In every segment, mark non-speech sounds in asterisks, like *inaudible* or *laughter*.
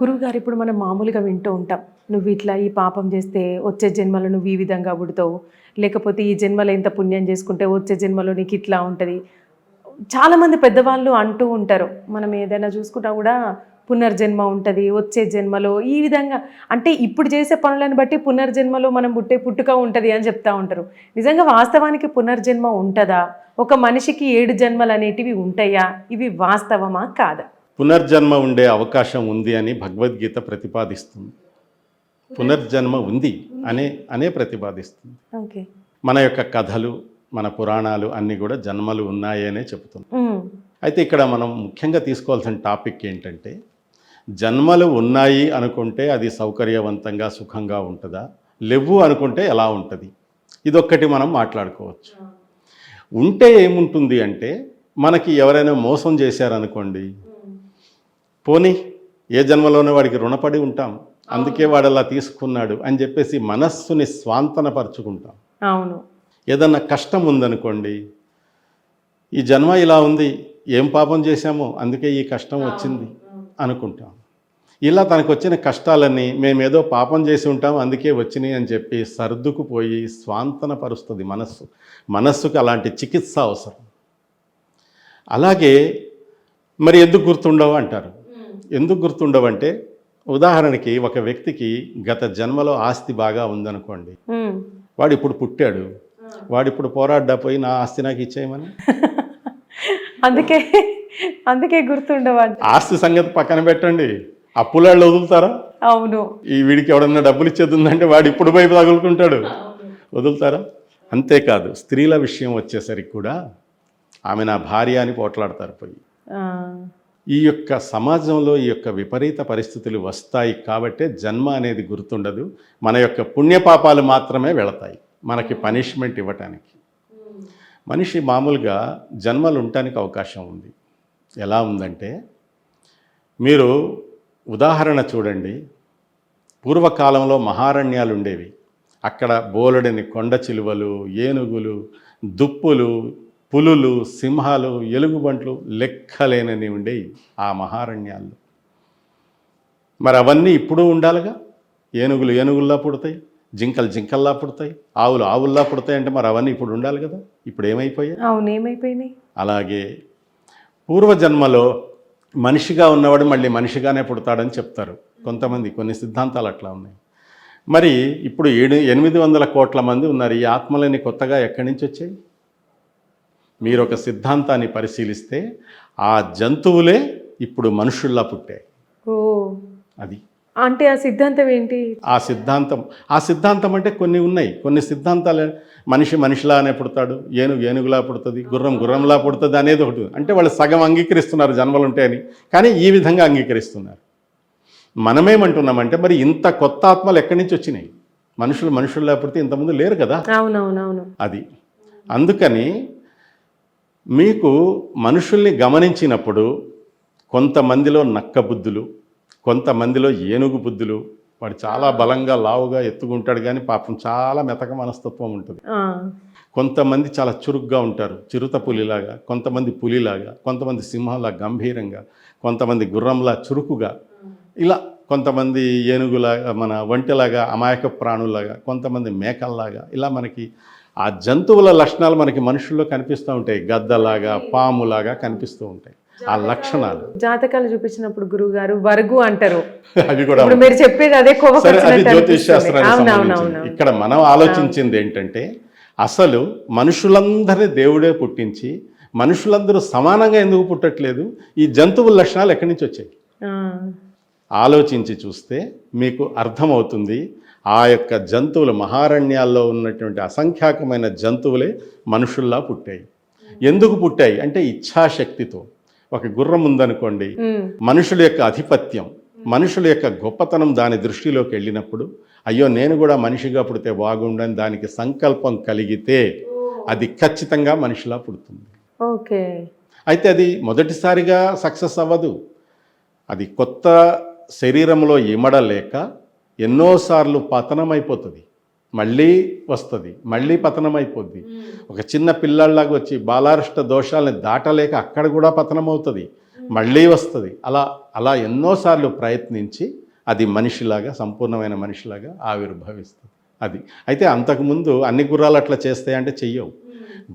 గురువుగారు ఇప్పుడు మనం మామూలుగా వింటూ ఉంటాం. నువ్వు ఇట్లా ఈ పాపం చేస్తే వచ్చే జన్మలో నువ్వు ఈ విధంగా పుడతావు. లేకపోతే ఈ జన్మలో ఎంత పుణ్యం చేసుకుంటే వచ్చే జన్మలో నీకు ఇట్లా ఉంటుంది. చాలామంది పెద్దవాళ్ళు అంటూ ఉంటారు. మనం ఏదైనా చూసుకున్నా కూడా పునర్జన్మ ఉంటుంది వచ్చే జన్మలో ఈ విధంగా. అంటే ఇప్పుడు చేసే పనులను బట్టి పునర్జన్మలో మనం పుట్టే పుట్టుక ఉంటుంది అని చెప్తా ఉంటారు. నిజంగా వాస్తవానికి పునర్జన్మ ఉంటుందా? ఒక మనిషికి ఏడు జన్మలు అనేటివి ఉంటాయా? ఇవి వాస్తవమా? కాదా? పునర్జన్మ ఉండే అవకాశం ఉంది అని భగవద్గీత ప్రతిపాదిస్తుంది. పునర్జన్మ ఉంది అనే అనే ప్రతిపాదిస్తుంది. మన యొక్క కథలు మన పురాణాలు అన్నీ కూడా జన్మలు ఉన్నాయనే చెప్తుంది అయితే ఇక్కడ మనం ముఖ్యంగా తీసుకోవాల్సిన టాపిక్ ఏంటంటే జన్మలు ఉన్నాయి అనుకుంటే అది సౌకర్యవంతంగా సుఖంగా ఉంటుందా? లేవు అనుకుంటే ఎలా ఉంటుంది? ఇదొక్కటి మనం మాట్లాడుకోవచ్చు. ఉంటే ఏముంటుంది అంటే మనకి ఎవరైనా మోసం చేశారనుకోండి పోనీ ఏ జన్మలోనే వాడికి రుణపడి ఉంటాం. అందుకే వాడు అలా తీసుకున్నాడు అని చెప్పేసి మనస్సుని స్వాంతనపరుచుకుంటాం. అవును. ఏదన్నా కష్టం ఉందనుకోండి ఈ జన్మ ఇలా ఉంది ఏం పాపం చేశామో అందుకే ఈ కష్టం వచ్చింది అనుకుంటాం. ఇలా తనకు వచ్చిన కష్టాలన్నీ మేమేదో పాపం చేసి ఉంటాం అందుకే వచ్చినాయి అని చెప్పి సర్దుకుపోయి స్వాంతన పరుస్తుంది మనస్సు. మనస్సుకి అలాంటి చికిత్స అవసరం. అలాగే మరి ఎందుకు గుర్తుండవు అంటారు? ఎందుకు గుర్తుండవంటే ఉదాహరణకి ఒక వ్యక్తికి గత జన్మలో ఆస్తి బాగా ఉందనుకోండి. వాడు ఇప్పుడు పుట్టాడు. వాడు ఇప్పుడు పోరాడ్డా పోయి నా ఆస్తి నాకు ఇచ్చేయమని? *laughs* అందుకే అందుకే గుర్తుండవంట. ఆస్తి సంగతి పక్కన పెట్టండి. అప్పులాళ్ళు వదులుతారా? అవును. ఈ వీడికి ఎవడన్నా డబ్బులు ఇచ్చేది ఉందంటే వాడు ఇప్పుడు వైపు తగులుకుంటాడు. వదులుతారా? అంతేకాదు స్త్రీల విషయం వచ్చేసరికి కూడా ఆమె నా భార్య అని పోట్లాడతారు పోయి. ఈ యొక్క సమాజంలో ఈ యొక్క విపరీత పరిస్థితులు వస్తాయి కాబట్టే జన్మ అనేది గుర్తుండదు. మన యొక్క పుణ్యపాపాలు మాత్రమే వెళతాయి. మనకి పనిష్మెంట్ ఇవ్వటానికి. మనిషి మామూలుగా జన్మలు ఉండటానికి అవకాశం ఉంది. ఎలా ఉందంటే మీరు ఉదాహరణ చూడండి. పూర్వకాలంలో మహారణ్యాలు ఉండేవి. అక్కడ బోలెడని కొండ చిలువలు ఏనుగులు దుప్పులు పులులు సింహాలు ఎలుగుబంట్లు లెక్కలేనని ఉండేవి ఆ మహారణ్యాల్లో. మరి అవన్నీ ఇప్పుడు ఉండాలిగా? ఏనుగులు ఏనుగుల్లా పుడతాయి జింకలు జింకల్లా పుడతాయి ఆవులు ఆవుల్లా పుడతాయి అంటే మరి అవన్నీ ఇప్పుడు ఉండాలి కదా? ఇప్పుడు ఏమైపోయాయి? అవును ఏమైపోయినాయి? అలాగే పూర్వజన్మలో మనిషిగా ఉన్నవాడు మళ్ళీ మనిషిగానే పుడతాడని చెప్తారు కొంతమంది కొన్ని సిద్ధాంతాలు అట్లా ఉన్నాయి. మరి ఇప్పుడు ఏడు ఎనిమిది వందల కోట్ల మంది ఉన్నారు ఈ ఆత్మలని కొత్తగా ఎక్కడి నుంచి వచ్చాయి? మీరు ఒక సిద్ధాంతాన్ని పరిశీలిస్తే ఆ జంతువులే ఇప్పుడు మనుషుల్లా పుట్టాయి. ఓ. అది. అంటే ఆ సిద్ధాంతం ఏంటి? ఆ సిద్ధాంతం ఆ సిద్ధాంతం అంటే కొన్ని ఉన్నాయి. కొన్ని సిద్ధాంతాలు మనిషి మనిషిలానే పుడతాడు ఏనుగు ఏనుగులా పుడుతుంది గుర్రం గుర్రంలా పుడుతుంది అనేది ఒకటి. అంటే వాళ్ళు సగం అంగీకరిస్తున్నారు జన్మలు ఉంటాయని కానీ ఈ విధంగా అంగీకరిస్తున్నారు. మనమేమంటున్నామంటే మరి ఇంత కొత్త ఆత్మలు ఎక్కడి నుంచి వచ్చినాయి? మనుషులు మనుషుల్లా పుడితే ఇంతకుముందు లేరు కదా? అవునవునవును. అది. అందుకని మీకు మనుషుల్ని గమనించినప్పుడు కొంతమందిలో నక్క బుద్ధులు కొంతమందిలో ఏనుగు బుద్ధులు వాడు చాలా బలంగా లావుగా ఎత్తుకుంటాడు కానీ పాపం చాలా మెతక మనస్తత్వం ఉంటుంది. కొంతమంది చాలా చురుగ్గా ఉంటారు చిరుత పులిలాగా కొంతమంది పులిలాగా కొంతమంది సింహంలా గంభీరంగా కొంతమంది గుర్రంలా చురుకుగా ఇలా కొంతమంది ఏనుగులాగా మన ఒంటెలాగా అమాయక ప్రాణుల్లాగా కొంతమంది మేకల్లాగా ఇలా మనకి ఆ జంతువుల లక్షణాలు మనకి మనుషుల్లో కనిపిస్తూ ఉంటాయి. గద్దలాగా పాములాగా కనిపిస్తూ ఉంటాయి. ఆ లక్షణాలు. జాతకాలు చూపించినప్పుడు గురువు గారు వరగు అంటారు. *laughs* అవి కూడా మీరు చెప్పేది అదే అది జ్యోతిష్. శాస్త్రానికి అవునవునవును. ఇక్కడ మనం ఆలోచించింది ఏంటంటే అసలు మనుషులందరినీ దేవుడే పుట్టించి మనుషులందరూ సమానంగా ఎందుకు పుట్టట్లేదు? ఈ జంతువుల లక్షణాలు ఎక్కడి నుంచి వచ్చాయి? ఆలోచించి చూస్తే మీకు అర్థమవుతుంది. ఆ యొక్క జంతువులు మహారణ్యాల్లో ఉన్నటువంటి అసంఖ్యాకమైన జంతువులే మనుషుల్లా పుట్టాయి. ఎందుకు పుట్టాయి? అంటే ఇచ్ఛాశక్తితో. ఒక గుర్రం ఉందనుకోండి మనుషుల యొక్క ఆధిపత్యం మనుషుల యొక్క గొప్పతనం దాని దృష్టిలోకి వెళ్ళినప్పుడు అయ్యో నేను కూడా మనిషిగా పుడితే బాగుండని దానికి సంకల్పం కలిగితే అది ఖచ్చితంగా మనిషిలా పుడుతుంది. ఓకే. అయితే అది మొదటిసారిగా సక్సెస్ అవ్వదు. అది కొత్త శరీరంలో ఇమడలేక ఎన్నోసార్లు పతనమైపోతుంది. మళ్ళీ వస్తుంది మళ్ళీ పతనమైపోద్ది. ఒక చిన్న పిల్లాళ్ళలాగా వచ్చి బాలారిష్ట దోషాలని దాటలేక అక్కడ కూడా పతనం అవుతుంది మళ్ళీ వస్తుంది. అలా అలా ఎన్నోసార్లు ప్రయత్నించి అది మనిషిలాగా సంపూర్ణమైన మనిషిలాగా ఆవిర్భవిస్తుంది. అది. అయితే అంతకుముందు అన్ని గుర్రాలు అట్లా చేస్తాయంటే చెయ్యవు.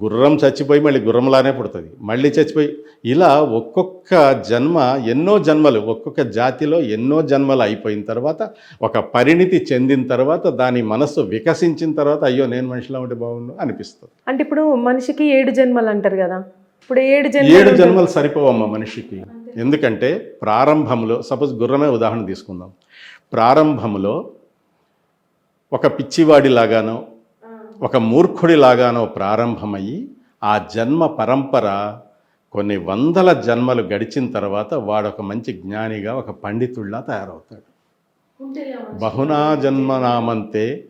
గుర్రం చచ్చిపోయి మళ్ళీ గుర్రంలానే పుడుతుంది. మళ్ళీ చచ్చిపోయి ఇలా ఒక్కొక్క జన్మ ఎన్నో జన్మలు ఒక్కొక్క జాతిలో ఎన్నో జన్మలు అయిపోయిన తర్వాత ఒక పరిణితి చెందిన తర్వాత దాని మనస్సు వికసించిన తర్వాత అయ్యో నేను మనిషిలా ఉంటే బాగుండు అనిపిస్తుంది. అంటే ఇప్పుడు మనిషికి ఏడు జన్మలు అంటారు కదా. ఇప్పుడు ఏడు ఏడు జన్మలు జన్మలు సరిపోవమ్మ మనిషికి. ఎందుకంటే ప్రారంభంలో సపోజ్ గుర్రమే ఉదాహరణ తీసుకుందాం. ప్రారంభంలో ఒక పిచ్చివాడిలాగానో ఒక మూర్ఖుడిలాగానో ప్రారంభమయ్యి ఆ జన్మ పరంపర కొన్ని వందల జన్మలు గడిచిన తర్వాత వాడు ఒక మంచి జ్ఞానిగా ఒక పండితుడిలా తయారవుతాడు. బహునా జన్మనామంతే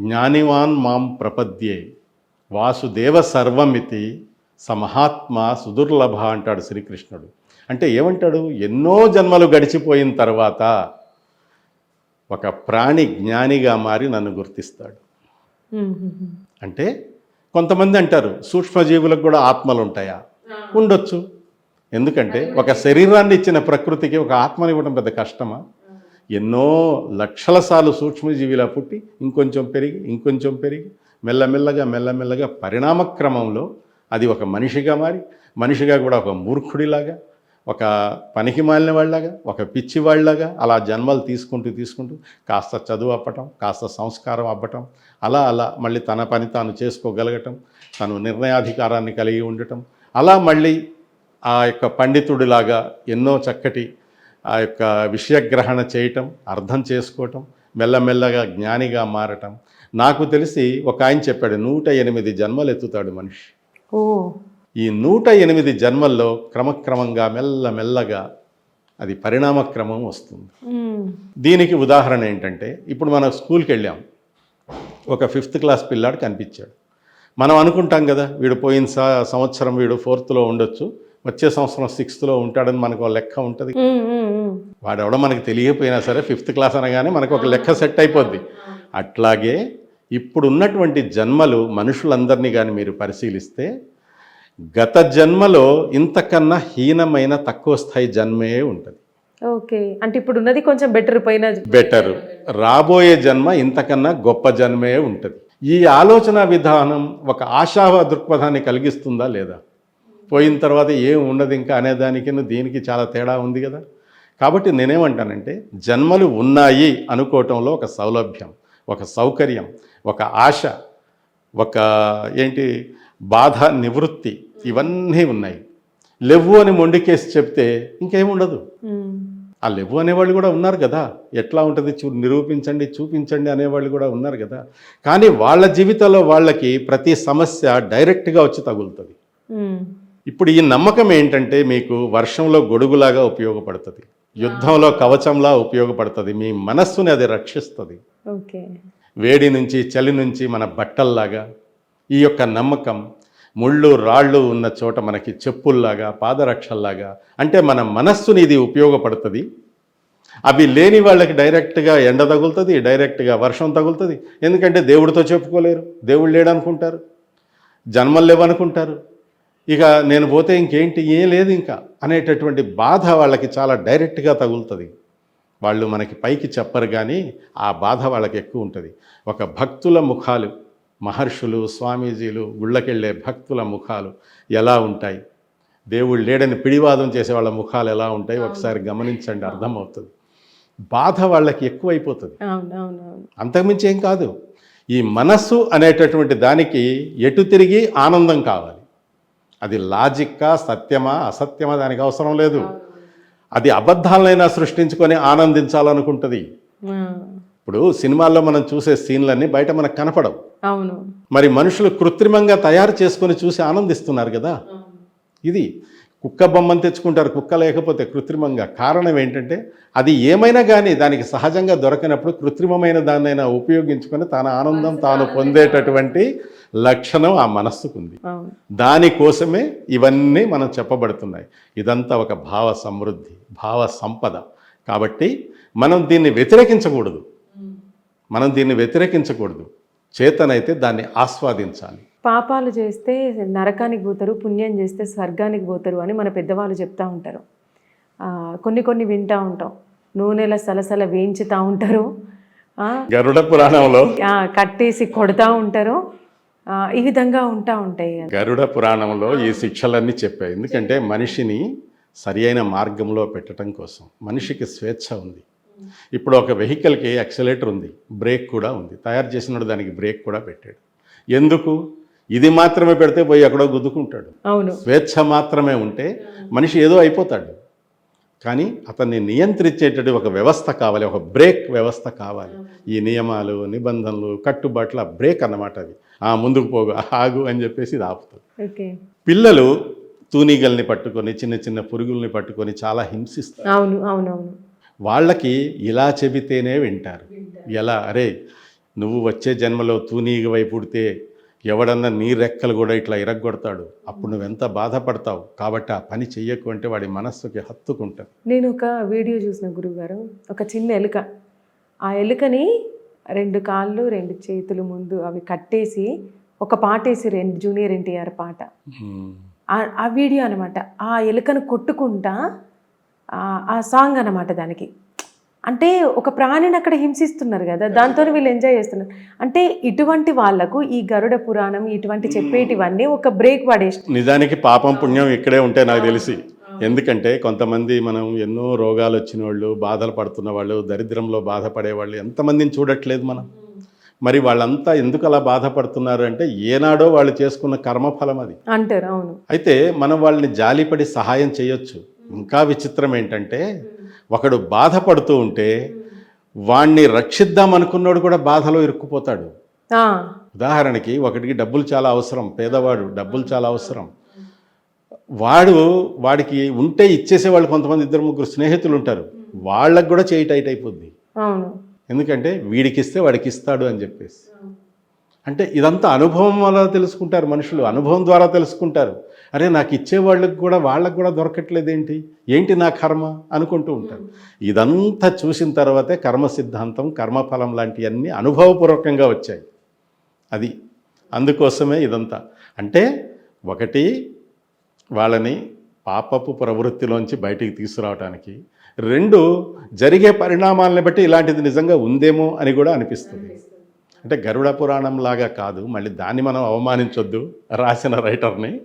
జ్ఞానివాన్ మాం ప్రపద్యే వాసుదేవ సర్వమితి సమహాత్మ సుదుర్లభ అంటాడు శ్రీకృష్ణుడు. అంటే ఏమంటాడు? ఎన్నో జన్మలు గడిచిపోయిన తర్వాత ఒక ప్రాణి జ్ఞానిగా మారి నన్ను గుర్తిస్తాడు. అంటే కొంతమంది అంటారు సూక్ష్మజీవులకు కూడా ఆత్మలు ఉంటాయా? ఉండొచ్చు. ఎందుకంటే ఒక శరీరాన్ని ఇచ్చిన ప్రకృతికి ఒక ఆత్మని ఇవ్వడం పెద్ద కష్టమా? ఎన్నో లక్షల సార్లు సూక్ష్మజీవిలా పుట్టి ఇంకొంచెం పెరిగి ఇంకొంచెం పెరిగి మెల్లమెల్లగా మెల్లమెల్లగా పరిణామక్రమంలో అది ఒక మనిషిగా మారి మనిషిగా కూడా ఒక మూర్ఖుడిలాగా ఒక పనికి మాలిన వాళ్ళలాగా ఒక పిచ్చి వాళ్ళలాగా అలా జన్మలు తీసుకుంటూ తీసుకుంటూ కాస్త చదువు అప్పటం కాస్త సంస్కారం అవ్వటం అలా అలా మళ్ళీ తన పని తాను చేసుకోగలగటం తను నిర్ణయాధికారాన్ని కలిగి ఉండటం అలా మళ్ళీ ఆ యొక్క పండితుడిలాగా ఎన్నో చక్కటి ఆ యొక్క విషయగ్రహణ చేయటం అర్థం చేసుకోవటం మెల్లమెల్లగా జ్ఞానిగా మారటం. నాకు తెలిసి ఒక ఆయన చెప్పాడు నూట ఎనిమిది జన్మలు ఎత్తుతాడు మనిషి. ఓ ఈ నూట ఎనిమిది జన్మల్లో క్రమక్రమంగా మెల్లమెల్లగా అది పరిణామక్రమం వస్తుంది. దీనికి ఉదాహరణ ఏంటంటే ఇప్పుడు మనం స్కూల్కి వెళ్ళాం. ఒక ఫిఫ్త్ క్లాస్ పిల్లాడు కనిపించాడు. మనం అనుకుంటాం కదా వీడు పోయిన స- సంవత్సరం వీడు ఫోర్త్లో ఉండొచ్చు వచ్చే సంవత్సరం సిక్స్త్లో ఉంటాడని మనకు ఒక లెక్క ఉంటుంది. వాడెవడో మనకి తెలియకపోయినా సరే ఫిఫ్త్ క్లాస్ అనగానే మనకు ఒక లెక్క సెట్ అయిపోద్ది. అట్లాగే ఇప్పుడు ఉన్నటువంటి జన్మలు మనుషులందరినీ కానీ మీరు పరిశీలిస్తే గత జన్మలో ఇంతకన్నా హీనమైన తక్కువ స్థాయి జన్మే ఉంటుంది. ఓకే. అంటే ఇప్పుడు ఉన్నది కొంచెం బెటర్ పోయిన బెటర్ రాబోయే జన్మ ఇంతకన్నా గొప్ప జన్మే ఉంటుంది. ఈ ఆలోచన విధానం ఒక ఆశావ దృక్పథాన్ని కలిగిస్తుందా లేదా? పోయిన తర్వాత ఏం ఉండదు ఇంకా అనేదానికి దీనికి చాలా తేడా ఉంది కదా. కాబట్టి నేనేమంటానంటే జన్మలు ఉన్నాయి అనుకోవటంలో ఒక సౌలభ్యం ఒక సౌకర్యం ఒక ఆశ ఒక ఏంటి బాధ నివృత్తి ఇవన్నీ ఉన్నాయి. లెవ్వు అని మొండికేసి చెప్తే ఇంకేముండదు ఆ లెవ్వు అనేవాళ్ళు కూడా ఉన్నారు కదా. ఎట్లా ఉంటుంది? చూ నిరూపించండి చూపించండి అనేవాళ్ళు కూడా ఉన్నారు కదా. కానీ వాళ్ళ జీవితంలో వాళ్ళకి ప్రతి సమస్య డైరెక్ట్గా వచ్చి తగులుతుంది. ఇప్పుడు ఈ నమ్మకం ఏంటంటే మీకు వర్షంలో గొడుగులాగా ఉపయోగపడుతుంది. యుద్ధంలో కవచంలా ఉపయోగపడుతుంది. మీ మనస్సుని అది రక్షిస్తుంది. వేడి నుంచి చలి నుంచి మన బట్టల్లాగా ఈ యొక్క నమ్మకం ముళ్ళు రాళ్ళు ఉన్న చోట మనకి చెప్పుల్లాగా పాదరక్షల్లాగా అంటే మన మనస్సుని ఇది ఉపయోగపడుతుంది. అవి లేని వాళ్ళకి డైరెక్ట్గా ఎండ తగులుతుంది డైరెక్ట్గా వర్షం తగులుతుంది. ఎందుకంటే దేవుడితో చెప్పుకోలేరు. దేవుడు లేడనుకుంటారు. జన్మలు లేవనుకుంటారు. ఇక నేను పోతే ఇంకేంటి? ఏం లేదు ఇంకా అనేటటువంటి బాధ వాళ్ళకి చాలా డైరెక్ట్గా తగులుతుంది. వాళ్ళు మనకి పైకి చెప్పరు కానీ ఆ బాధ వాళ్ళకి ఎక్కువ ఉంటుంది. ఒక భక్తుల ముఖాలు మహర్షులు స్వామీజీలు గుళ్ళకెళ్ళే భక్తుల ముఖాలు ఎలా ఉంటాయి? దేవుడు లేడని పిడివాదం చేసే వాళ్ళ ముఖాలు ఎలా ఉంటాయి? ఒకసారి గమనించండి అర్థమవుతుంది. బాధ వాళ్ళకి ఎక్కువైపోతుంది. అంతకుమించి ఏం కాదు. ఈ మనస్సు అనేటటువంటి దానికి ఎటు తిరిగి ఆనందం కావాలి? అది లాజిక్కా సత్యమా అసత్యమా దానికి అవసరం లేదు. అది అబద్ధాలైనా సృష్టించుకొని ఆనందించాలనుకుంటుంది. ఇప్పుడు సినిమాల్లో మనం చూసే సీన్లన్నీ బయట మనకు కనపడవు. అవును. మరి మనుషులు కృత్రిమంగా తయారు చేసుకొని చూసి ఆనందిస్తున్నారు కదా? ఇది కుక్క బొమ్మను తెచ్చుకుంటారు కుక్క లేకపోతే కృత్రిమంగా. కారణం ఏంటంటే అది ఏమైనా కానీ దానికి సహజంగా దొరకనప్పుడు కృత్రిమమైన దాన్నైనా ఉపయోగించుకొని తన ఆనందం తాను పొందేటటువంటి లక్షణం ఆ మనస్సుకుంది. దానికోసమే ఇవన్నీ మనం చెప్పబడుతున్నాయి. ఇదంతా ఒక భావ సమృద్ధి భావ సంపద. కాబట్టి మనం దీన్ని వ్యతిరేకించకూడదు. మనం దీన్ని వ్యతిరేకించకూడదు. చేతనైతే దాన్ని ఆస్వాదించాలి. పాపాలు చేస్తే నరకానికి పోతారు పుణ్యం చేస్తే స్వర్గానికి పోతారు అని మన పెద్దవాళ్ళు చెప్తా ఉంటారు. కొన్ని కొన్ని వింటూ ఉంటాం. నూనెల సలసల వేయించుతూ ఉంటారు. గరుడ పురాణంలో కట్టేసి కొడతా ఉంటారు. ఈ విధంగా ఉంటా ఉంటాయి. గరుడ పురాణంలో ఈ శిక్షలన్నీ చెప్పాయి. ఎందుకంటే మనిషిని సరి అయిన మార్గంలో పెట్టడం కోసం మనిషికి స్వేచ్ఛ ఉంది. ఇప్పుడు ఒక వెహికల్కి యాక్సిలేటర్ ఉంది బ్రేక్ కూడా ఉంది. తయారు చేసినప్పుడు దానికి బ్రేక్ కూడా పెట్టాడు. ఎందుకు? ఇది మాత్రమే పెడితే పోయి ఎక్కడో గుద్దుకుంటాడు. అవును. స్వేచ్ఛ మాత్రమే ఉంటే మనిషి ఏదో అయిపోతాడు. కానీ అతన్ని నియంత్రించేటటువంటి ఒక వ్యవస్థ కావాలి ఒక బ్రేక్ వ్యవస్థ కావాలి. ఈ నియమాలు నిబంధనలు కట్టుబాట్ల బ్రేక్ అన్నమాట అవి. ఆ ముందుకు పోగు ఆగు అని చెప్పేసి ఇది ఆపుతుంది పిల్లలు తూనీగల్ని పట్టుకొని చిన్న చిన్న పురుగుల్ని పట్టుకొని చాలా హింసిస్తారు. అవును అవును అవును. వాళ్ళకి ఇలా చెబితేనే వింటారు. ఎలా? అరే నువ్వు వచ్చే జన్మలో తూనీగవై పుడితే ఎవడన్నా నీ రెక్కలు కూడా ఇట్లా ఇరగ్గొడతాడు. అప్పుడు నువ్వెంత బాధపడతావు? కాబట్టి ఆ పని చెయ్యకు అంటే వాడి మనస్సుకి హత్తుకుంటుంది. నేను ఒక వీడియో చూసిన గురువుగారు ఒక చిన్న ఎలుక. ఆ ఎలుకని రెండు కాళ్ళు రెండు చేతులు ముందు అవి కట్టేసి ఒక పాట వేసి రెండు జూనియర్ ఎన్టీఆర్ పాట. ఆ వీడియో అనమాట ఆ ఎలుకను కొట్టుకుంటా ఆ- ఆ సాంగ్ అనమాట దానికి. అంటే ఒక ప్రాణిని అక్కడ హింసిస్తున్నారు కదా దాంతో వీళ్ళు ఎంజాయ్ చేస్తున్నారు. అంటే ఇటువంటి వాళ్ళకు ఈ గరుడ పురాణం ఇటువంటి చెప్పేటివన్నీ ఒక బ్రేక్ పడేసి నిజానికి పాపం పుణ్యం ఇక్కడే ఉంటే నాకు తెలిసి. ఎందుకంటే కొంతమంది మనం ఎన్నో రోగాలు వచ్చిన వాళ్ళు బాధలు పడుతున్న వాళ్ళు దరిద్రంలో బాధపడే వాళ్ళు ఎంతమందిని చూడట్లేదు మనం. మరి వాళ్ళంతా ఎందుకు అలా బాధపడుతున్నారు అంటే ఏనాడో వాళ్ళు చేసుకున్న కర్మఫలం అది. అంటారు అవును. అయితే మనం వాళ్ళని జాలిపడి సహాయం చేయొచ్చు. ఇంకా విచిత్రం ఏంటంటే ఒకడు బాధపడుతూ ఉంటే వాణ్ణి రక్షిద్దాం అనుకున్నోడు కూడా బాధలో ఇరుక్కుపోతాడు. ఉదాహరణకి ఒకటికి డబ్బులు చాలా అవసరం పేదవాడు డబ్బులు చాలా అవసరం. వాడు వాడికి ఉంటే ఇచ్చేసే వాళ్ళు కొంతమంది ఇద్దరు ముగ్గురు స్నేహితులు ఉంటారు. వాళ్ళకు కూడా చేయి టైట్ అయిపోద్ది. ఎందుకంటే వీడికి ఇస్తే వాడికి ఇస్తాడు అని చెప్పేసి. అంటే ఇదంతా అనుభవం వల్ల తెలుసుకుంటారు మనుషులు అనుభవం ద్వారా తెలుసుకుంటారు. అరే నాకు ఇచ్చే వాళ్ళకి కూడా వాళ్ళకి కూడా దొరకట్లేదు ఏంటి ఏంటి నా కర్మ? అనుకుంటూ ఉంటారు. ఇదంతా చూసిన తర్వాతే కర్మ సిద్ధాంతం కర్మఫలం లాంటివన్నీ అనుభవపూర్వకంగా వచ్చాయి. అది. అందుకోసమే ఇదంతా. అంటే ఒకటి వాళ్ళని పాపపు ప్రవృత్తిలోంచి బయటికి తీసుకురావడానికి రెండు జరిగే పరిణామాలని బట్టి ఇలాంటిది నిజంగా ఉందేమో అని కూడా అనిపిస్తుంది. అంటే గరుడ పురాణం లాగా కాదు. మళ్ళీ దాన్ని మనం అవమానించొద్దు రాసిన రైటర్ని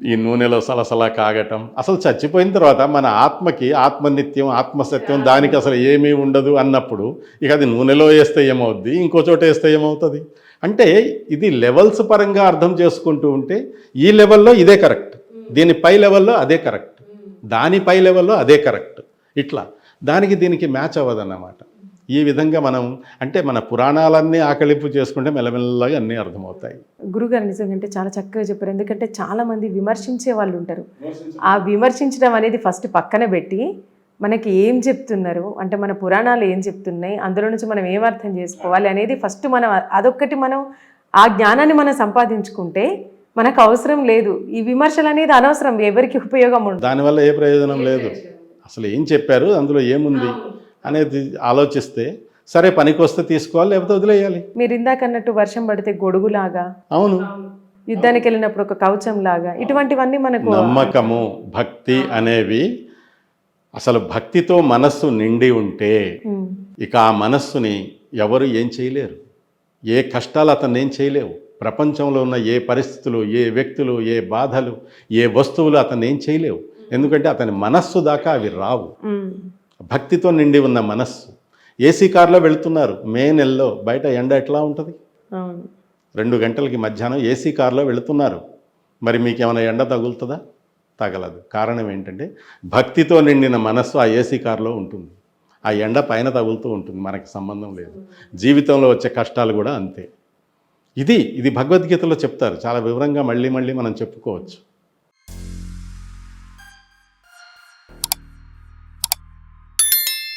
ఈ నూనెలో సలసలా కాగటం అసలు చచ్చిపోయిన తర్వాత మన ఆత్మకి ఆత్మనిత్యం ఆత్మసత్యం దానికి అసలు ఏమీ ఉండదు అన్నప్పుడు ఇక అది నూనెలో వేస్తే ఏమవుద్ది? ఇంకో చోట వేస్తే ఏమవుతుంది? అంటే ఇది లెవెల్స్ పరంగా అర్థం చేసుకుంటూ ఉంటే ఈ లెవెల్లో ఇదే కరెక్ట్ దీని పై లెవెల్లో అదే కరెక్ట్ దాని పై లెవెల్లో అదే కరెక్ట్ ఇట్లా. దానికి దీనికి మ్యాచ్ అవ్వదన్నమాట. ఈ విధంగా మనం అంటే మన పురాణాలన్నీ ఆకలింపు చేసుకుంటే మెల్లమెల్లగా అన్నీ అర్థమవుతాయి. గురుగారు నిజంగా అంటే చాలా చక్కగా చెప్పారు. ఎందుకంటే చాలా మంది విమర్శించే వాళ్ళు ఉంటారు. ఆ విమర్శించడం అనేది ఫస్ట్ పక్కన పెట్టి మనకి ఏం చెప్తున్నారు? అంటే మన పురాణాలు ఏం చెప్తున్నాయి? అందులో నుంచి మనం ఏం అర్థం చేసుకోవాలి అనేది ఫస్ట్ మనం అదొక్కటి మనం ఆ జ్ఞానాన్ని మనం సంపాదించుకుంటే మనకు అవసరం లేదు. ఈ విమర్శలు అనేది అనవసరం. ఎవరికి ఉపయోగం ఉండదు. దానివల్ల ఏ ప్రయోజనం లేదు. అసలు ఏం చెప్పారు? అందులో ఏముంది? అనేది ఆలోచిస్తే సరే పనికి వస్తే తీసుకోవాలి లేకపోతే వదిలేయాలి. మీరు ఇందాక అన్నట్టు వర్షం పడితే గొడుగులాగా. అవును. యుద్ధానికి వెళ్ళినప్పుడు ఒక కవచం లాగా ఇటువంటివన్నీ మనకు నమ్మకము భక్తి అనేవి అసలు భక్తితో మనస్సు నిండి ఉంటే ఇక ఆ మనస్సుని ఎవరు ఏం చేయలేరు. ఏ కష్టాలు అతన్ని ఏం చేయలేవు. ప్రపంచంలో ఉన్న ఏ పరిస్థితులు ఏ వ్యక్తులు ఏ బాధలు ఏ వస్తువులు అతన్ని ఏం చేయలేవు. ఎందుకంటే అతని మనస్సు దాకా అవి రావు. భక్తితో నిండి ఉన్న మనస్సు. ఏసీ కార్లో వెళుతున్నారు. మే నెలలో బయట ఎండ ఎట్లా ఉంటుంది? రెండు గంటలకి మధ్యాహ్నం ఏసీ కార్లో వెళుతున్నారు. మరి మీకు ఏమైనా ఎండ తగులుతుందా? తగలదు. కారణం ఏంటంటే భక్తితో నిండిన మనస్సు ఆ ఏసీ కార్లో ఉంటుంది. ఆ ఎండ పైన తగులుతూ ఉంటుంది. మనకి సంబంధం లేదు. జీవితంలో వచ్చే కష్టాలు కూడా అంతే. ఇది ఇది భగవద్గీతలో చెప్తారు. చాలా వివరంగా మళ్ళీ మళ్ళీ మనం చెప్పుకోవచ్చు.